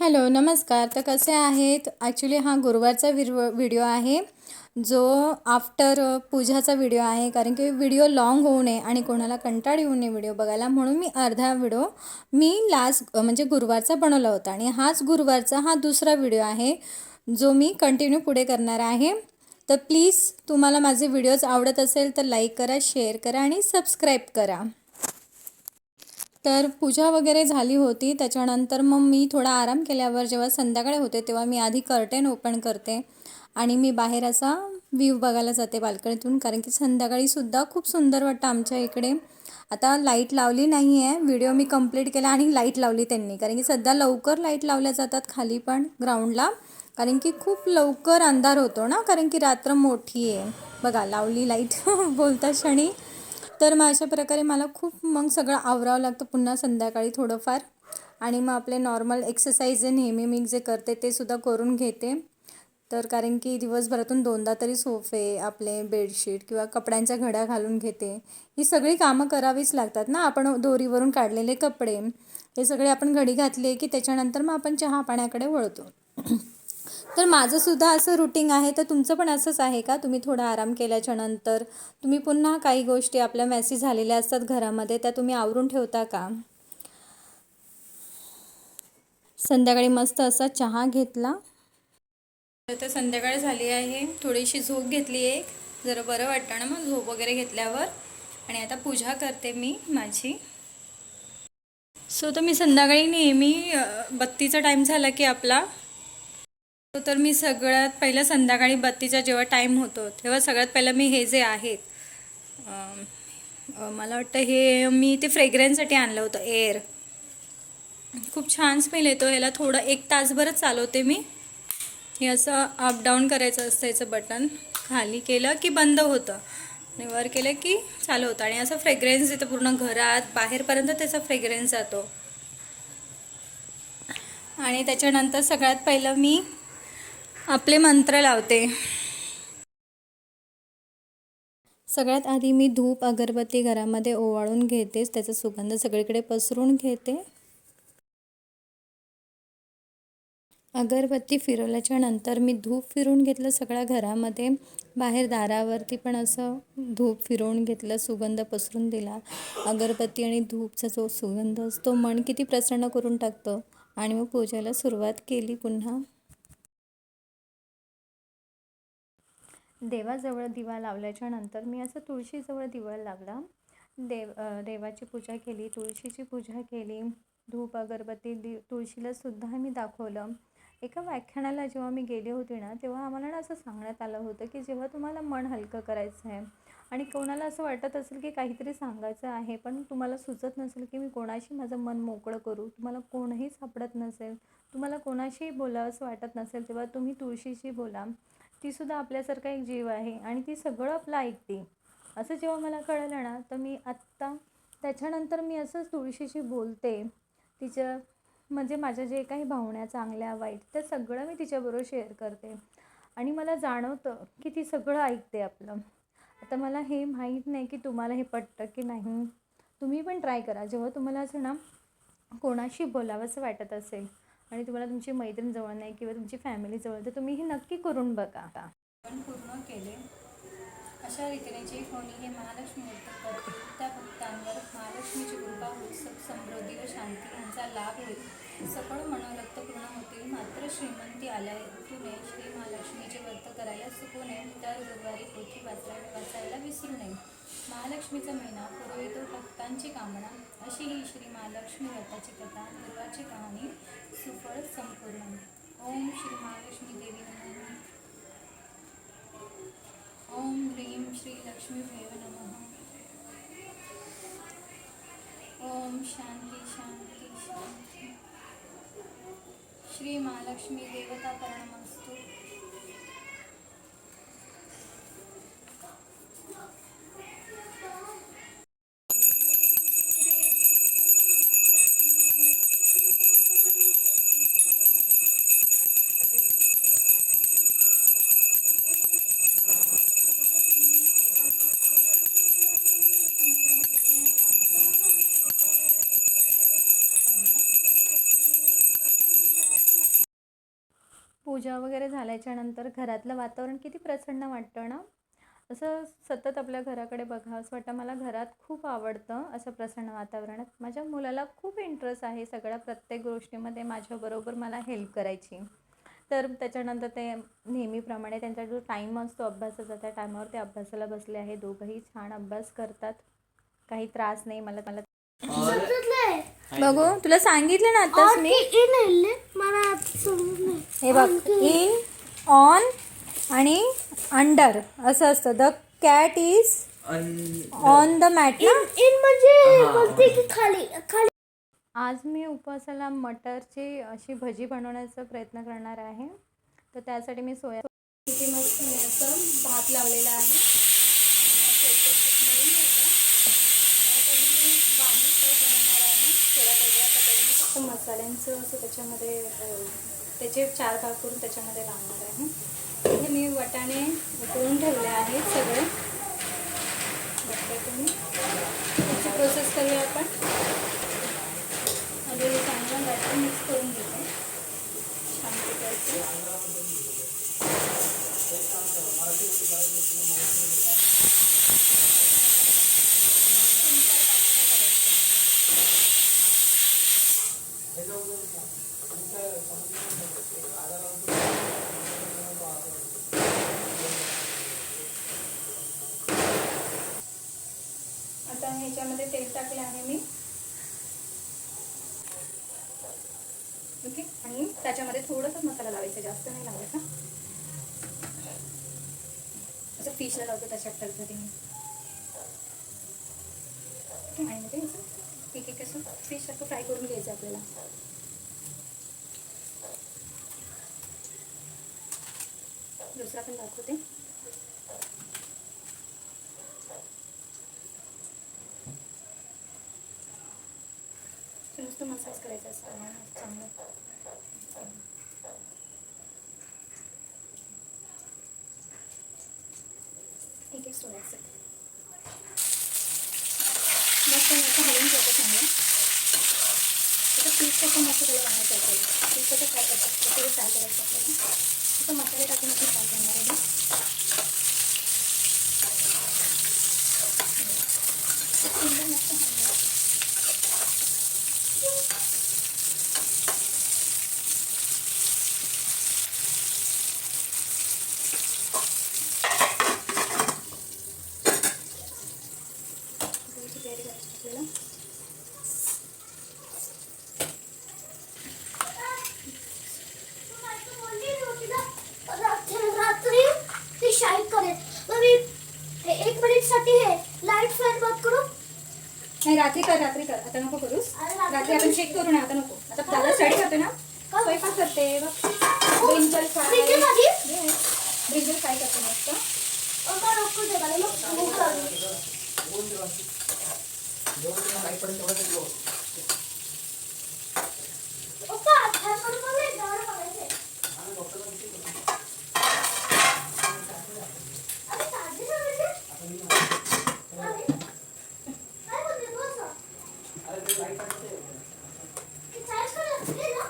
Hello नमस्कार. तर कसे आहेत? ॲक्च्युली हा गुरुवारचा विरव व्हिडिओ आहे. जो आफ्टर पूजाचा व्हिडिओ आहे. कारण की व्हिडिओ लाँग होऊ नये आणि कोणाला कंटाळ येऊ नये व्हिडिओ बघायला. म्हणून मी अर्धा व्हिडिओ मी लास्ट म्हणजे गुरुवारचा बनवला होता. आणि हाच गुरुवारचा हा दुसरा व्हिडिओ आहे जो मी कंटिन्यू पुढे करणार आहे. तर प्लीज तुम्हाला माझे व्हिडिओज आवडत असेल तर लाईक करा शेअर करा आणि सबस्क्राईब करा. तर पूजा वगैरे झाली होती. त्याच्यानंतर मग मी थोडा आराम केल्यावर जेव्हा संध्याकाळी होते तेव्हा मी आधी कर्टेन ओपन करते आणि मी बाहेर असा व्ह्यू बघायला जाते बाल्कनीतून कारण की संध्याकाळीसुद्धा खूप सुंदर वाटतं आमच्या इकडे. आता लाइट लावली नाही आहे व्हिडिओ मी कंप्लीट केला आणि लाइट लावली त्यांनी. कारण की सध्या लवकर लाइट लावल्या जातात खाली पण ग्राउंडला कारण की खूप लवकर अंधार होतो ना. कारण की रात्र मोठी आहे. बघा लावली लाइट बोलता क्षणी. तर मग अशा प्रकारे मला खूप मग सगळं आवरावं लागतं. पुन्हा संध्याकाळी थोडंफार. आणि मग आपले नॉर्मल एक्सरसाइज नेहमी मी जे करते ते सुद्धा करून घेते. तर कारण की दिवसभरातून दोनदा तरी सोफे आपले बेडशीट किंवा कपड्यांच्या घड्या घालून घेते. ही सगळी कामं करावीच लागतात ना. आपण दोरीवरून काढलेले कपडे हे सगळे आपण घडी घातले की त्याच्यानंतर मग आपण चहा पाण्याकडे वळतो. तर माझंसुद्धा असं रुटीन आहे तर तुमचं पण असंच आहे का? तुम्ही थोडा आराम केल्याच्यानंतर तुम्ही पुन्हा काही गोष्टी आपल्या मेसेज झालेल्या असतात घरामध्ये त्या तुम्ही आवरून ठेवता का? संध्याकाळी मस्त असा चहा घेतला. तर संध्याकाळ झाली आहे थोडीशी झोप घेतली आहे जरा बरं वाटतं ना मग झोप वगैरे घेतल्यावर. आणि आता पूजा करते मी माझी. सो तर मी संध्याकाळी नेहमी बत्तीचा टाईम झाला की आपला तर मी सगळ्यात पहिलं संध्याकाळी बत्तीचा जेव्हा टाईम होतो तेव्हा सगळ्यात पहिलं मी हे जे आहेत मला वाटतं हे मी ते फ्रेग्रन्ससाठी आणलं होतं एअर खूप छान स्मेल येतो ह्याला थोडं एक तासभरच चालवते मी. हे असं अप डाऊन करायचं असतं याचं बटन खाली केलं की बंद होतं. आणि वर केलं की चालू होतं. आणि असं फ्रेग्रेन्स येतं पूर्ण घरात बाहेरपर्यंत त्याचा फ्रेग्रेन्स जातो. आणि त्याच्यानंतर सगळ्यात पहिलं मी आपले मंत्र लावते. सगळ्यात आधी मी धूप अगरबत्ती घरामध्ये ओवाळून घेतेच त्याचा सुगंध सगळीकडे पसरून घेते. अगरबत्ती फिरवल्याच्या नंतर मी धूप फिरून घेतलं सगळ्या घरामध्ये. बाहेर दारावरती पण असं धूप फिरवून घेतलं सुगंध पसरून दिला. अगरबत्ती आणि धूपचा जो सुगंध असतो मन किती प्रसन्न करून टाकतो. आणि मग पूजेला सुरुवात केली पुन्हा. देवाजवळ दिवा लावल्याच्या नंतर मी असं तुळशीजवळ दिवा लावला देव देवाची पूजा केली तुळशीची पूजा केली. धूप अगरबत्ती दि तुळशीला सुद्धा मी दाखवलं. एका व्याख्यानाला जेव्हा मी गेले होते ना तेव्हा आम्हाला ना असं सांगण्यात आलं होतं की जेव्हा तुम्हाला मन हलकं करायचं आहे आणि कोणाला असं वाटत असेल की काहीतरी सांगायचं आहे पण तुम्हाला सुचत नसेल की मी कोणाशी माझं मन मोकळं करू तुम्हाला कोणही सापडत नसेल तुम्हाला कोणाशीही बोलावं असं वाटत नसेल तेव्हा तुम्ही तुळशीशी बोला. तीसुद्धा आपल्यासारखा एक जीव आहे आणि ती सगळं आपलं ऐकते. असं जेव्हा मला कळलं ना तर मी आत्ता त्याच्यानंतर मी असंच तुळशीशी बोलते. तिच्या म्हणजे माझ्या जे काही भावण्या चांगल्या वाईट त्या सगळं मी तिच्याबरोबर शेअर करते. आणि मला जाणवतं की ती सगळं ऐकते आपलं. आता मला हे माहीत नाही की तुम्हाला हे पटतं की नाही. तुम्ही पण ट्राय करा. जेव्हा तुम्हाला असं ना कोणाशी बोलावंसं वाटत असेल आणि तुम्हाला तुमची मैत्रीण जवळ नाही किंवा तुमची फॅमिली जवळ तर तुम्ही हे नक्की करून बघा. पण पूर्ण केले. अशा रीतीने जे कोणी हे महालक्ष्मी व्रत करते त्या भक्तांवर महालक्ष्मीची कृपा होईल. सुख समृद्धी व शांती यांचा लाभ होईल. सकळ मनोरक्त पूर्ण होतील. मात्र श्रीमंती आल्या तुने श्री महालक्ष्मीचे व्रत करायला चुकू नये. तर गुरुवारी पोथी वाचायला वाचायला विसरू नये. महालक्ष्मीचा महिना पुरवितो भक्तांची कामना अशी ही श्री महालक्ष्मी व्रताची कथा दुर्वाची कहाणी सुफळ संपूर्ण. ओम श्री महालक्ष्मी देवी नमः. ओम ह्रीं श्री लक्ष्मीभैव नमः. ओम शांती शांती शांती. श्री महालक्ष्मी देवता प्रणमस्तु पूजा वगैरे झाल्याच्यानंतर घरातलं वातावरण किती प्रसन्न वाटतं ना? असं सतत आपल्या घराकडे बघावं असं वाटतं मला घरात खूप आवडतं असं प्रसन्न वातावरणात माझ्या मुलाला खूप इंटरेस्ट आहे सगळ्या प्रत्येक गोष्टीमध्ये माझ्याबरोबर मला हेल्प करायची. तर त्याच्यानंतर ते नेहमीप्रमाणे त्यांचा जो टाईम असतो अभ्यासाचा त्या टायमावर ते अभ्यासाला बसले आहे. दोघंही छान अभ्यास करतात. काही त्रास नाही मला मला बघू तुला सांगितलं ना आताच मी. हे बघ इन ऑन आणि अंडर असं असतं. The cat is on the mat ना? म्हणजे खाली खाली? आज मी उपवासाला मटरची अशी भजी बनवण्याचा प्रयत्न करणार आहे. तर त्यासाठी मी सोया किती मस्त मी असं भात लावलेला आहे. फक्त मसाल्यांचं असं त्याच्यामध्ये त्याचे चार भाग करून त्याच्यामध्ये लावणार आहे. हे मी वटाणे उकळून ठेवले आहेत सगळे. बघते तुम्ही. त्याची प्रोसेस करूया आपण. आधी चांगलं बॅटर मिक्स करून घेते. छान असं आता ह्याच्यामध्ये तेल टाकले आहे मी ओके आणि त्याच्यामध्ये थोडंसं मसाला लावायचा जास्त नाही लावायचा. असं फिशला लावतो त्याच्या पद्धतीने ओके आणि ते असं एक एक असं फिश असं फ्राय करून घ्यायचं आपल्याला. दुसरा पण दाखवते नुसतं मसाज करायचा असतं चांगलं. ठीक आहे सोडायचं मस्त असं हलवून घ्यायचं चांगलं त्याचा पीस कसं मस्त त्याला बनायचं आपल्याला पीस कसं फ्राय करतात ते फ्राय करायचं आपल्याला असं मसाले टाकून आपण फ्राय करणार आहे सुंदर मस्त हलवायचं. त्याची तयारी करायची आपल्याला रात्री ती शाईट करेल तर मी हे एक मिनिटसाठी हे लाइट फॅन बंद करू नाही रात्री कर रात्री कर. आता नको करूस. अरे रात्री रात्री आपण चेक करू ना आता नको. आता दादा स्टडी करते ना. स्वयंपाक करते ब्रिंजल फ्राय. ब्रिंजल फ्राय करते मस्त. नको दे मला मग भूक लागली पप्पा फॅन बंद करू एक गाणं बघायचंय. अरे सारखी सांगायची? अरे, काय बोलते तू असं? ती charge करायला असते ना?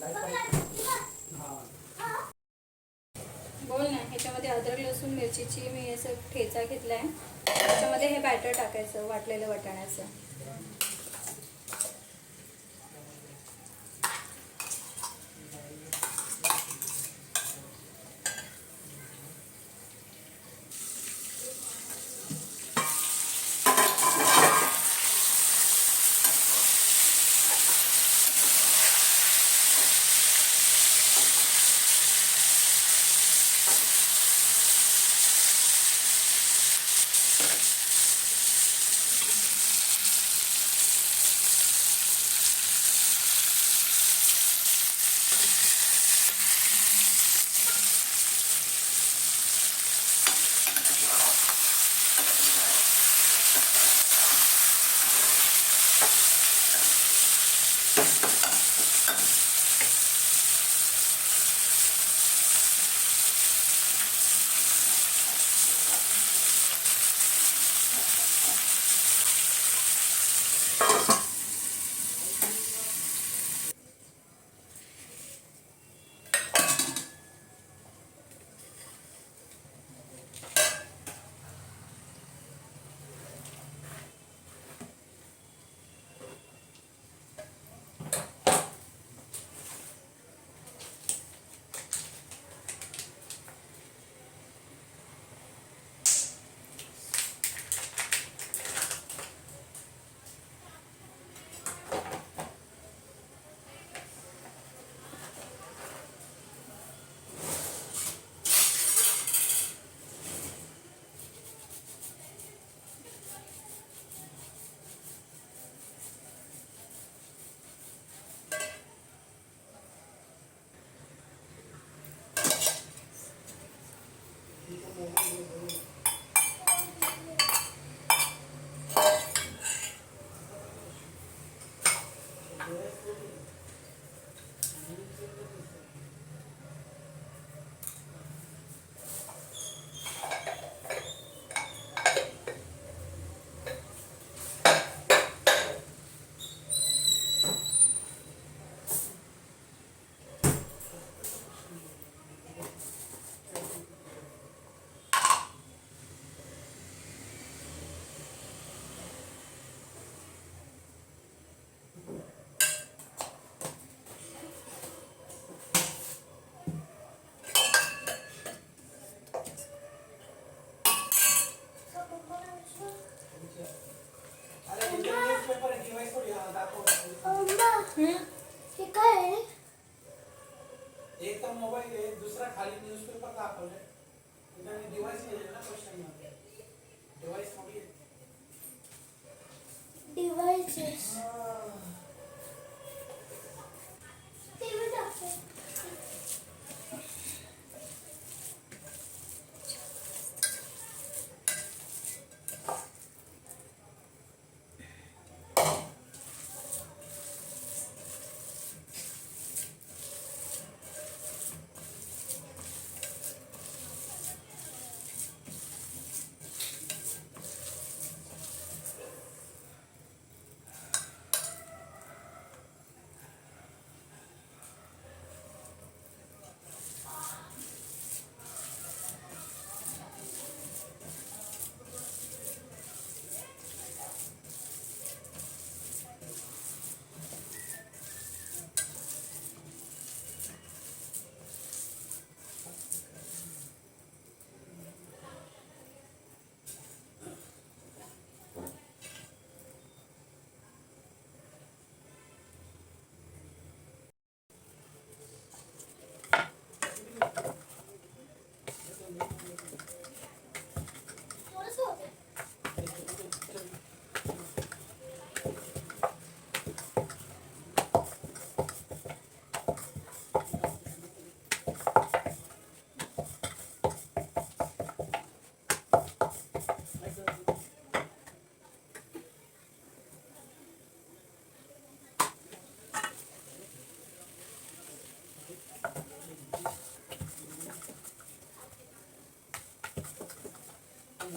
बघ ना, तिला- हा. बोल ना ह्याच्यामध्ये अद्रक लसूण मिरचीची मी असं ठेचा घेतला आहे त्याच्यामध्ये हे बॅटर टाकायचं वाटलेलं वाटाण्याचं.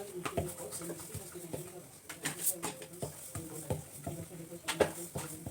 先生が言っていただければ。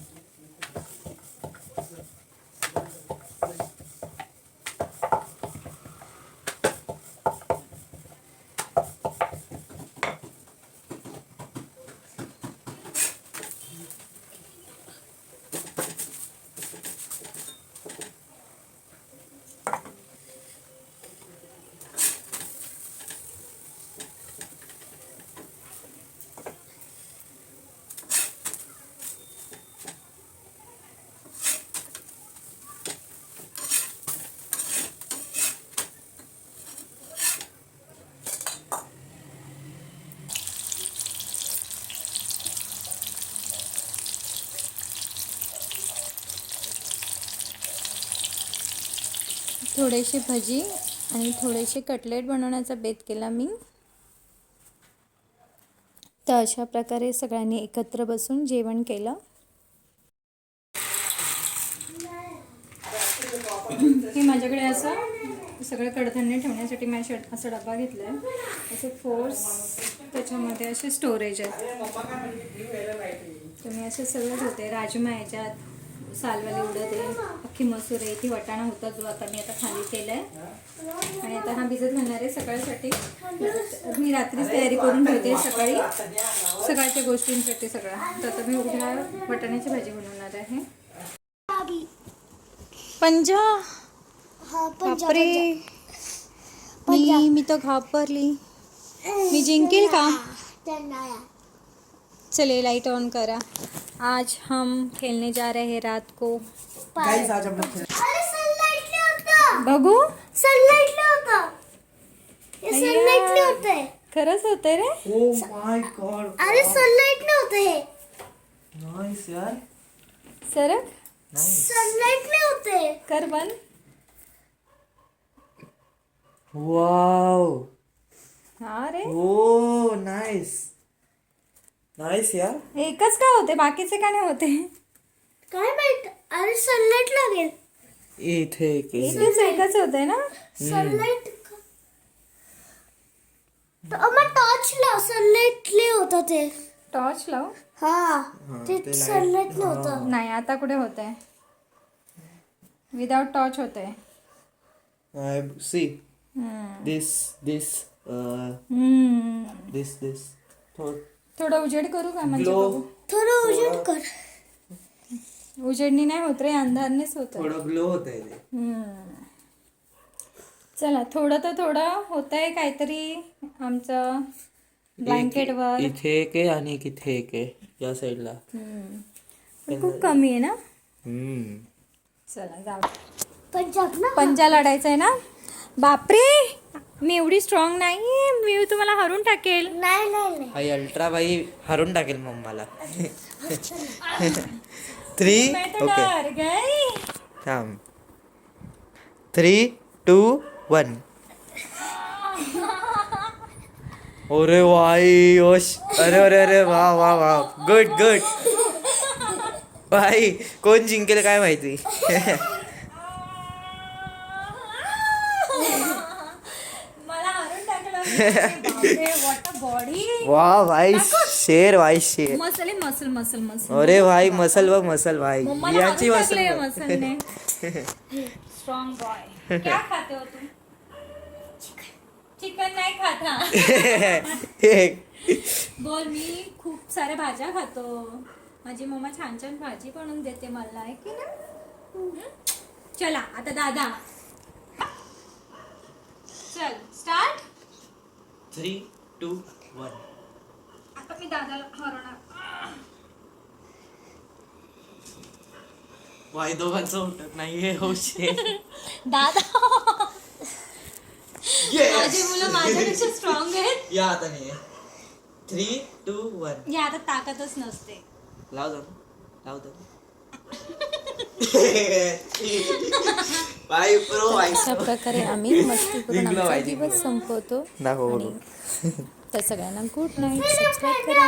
थोडेसे भजी आणि थोडेसे कटलेट बनवण्याचा बेत केला मी. तर अशा प्रकारे सगळ्यांनी एकत्र बसून जेवण केलं. हे माझ्याकडे असं सगळं कडधान्य ठेवण्यासाठी मी शर्ट असा डबा घेतला आहे असे फोर्स त्याच्यामध्ये असे स्टोरेज आहेत. तुम्ही असे सगळं होते राजमा याच्यात सालवाली उडत आहे. अख्खी मसूर आहे. ती वाटाणा होता जो आता मी आता खाली केला आहे आणि आता हा भिजत घालणार आहे सकाळसाठी. मी रात्रीच तयारी करून ठेवते सकाळी. सकाळच्या गोष्टींसाठी सगळ्या तर आता मी उद्या वाटाण्याची भाजी बनवणार आहे. पंजा? हा बापरे. मी मी तर घाबरली. मी जिंकेल का. चलिए लाइट ऑन करा। आज हम खेलने जा रहे हैं रात को। गाइस आज हम लोग सनलाइट नाही होतं। बघू सनलाइट नाही होतं। हे खरंच होतंय रे। ओ माय गॉड अरे सनलाइट नाही होतं। हे नाइस यार। सरक? नाइस सनलाइट नाही होते। कर बंद। वाव हा रे। ओ नाइस नाइस यार एकच का होते? बाकीचे का नाही होते? काय माहीत? अरे सनलाइट लागेल. इथे एक आहे. एकच होतंय ना? सनलाइट मग टॉर्च लाव. सनलाइटली होतं ते. टॉर्च लाव? हा ते सनलाइट नव्हतं नाही आता कुठे होत आहे विदाउट टॉर्च होत आहे I see. this this uh this this. थोड थोडं उजेड करू का म्हणजे बघू? थोडं उजेड कर. उजेडनी नाही होत रे अंधारनेच होत. थोडं ग्लो होत आहे ते चला थोडं तर थोडं होत आहे काहीतरी आमचं ब्लँकेटवर. इथे एक आहे आणि एक इथे एक आहे या साईडला. पण खूप कमी आहे ना? हम्म. चला जाऊ. पंजाब ना. पंजा लढायचा आहे ना? बापरे! मी एवढी स्ट्रॉंग नाही मी तुम्हाला हरून टाकेल. नाही नाही नाही. आई अल्ट्रा बाई हरून टाकेल मम्माला थ्री मैं तो ओके डर गई थांब थ्री टू वन अरे वाई ओश. अरे अरे अरे वा वा वा. गुड गुड भाई कोण जिंकेल काय माहिती मला हरून टाकलं वॉट अ बॉडी वा भाई शेर भाई शेर. Muscle muscle muscle muscle. अरे भाई मसल व मसल भाई. याची मसल स्ट्रॉंग बॉय क्या खाते हो तुम? चिकन नाही खात बोल मी खूप साऱ्या भाज्या खातो. माझी मम्मा छान छान भाजी बनवून देते मला आहे की ना. चला आता दादा. चल स्टार्ट थ्री टू वन. आता मी दादाला हरवणार. भाई दोघांचं उठत नाहीये हो शेर दादा. माझी मुलं माझ्यापेक्षा स्ट्रॉंग आहेत. या आता नाही थ्री टू वन. या आता ताकदच नसते. लाव जाऊ लाव जाऊ अशा प्रकारे आम्ही मस्ती करून आमचा. दिवस संपवतो दाखव आणि तर सगळ्यांना गुड नाईट सबस्क्राईब करा.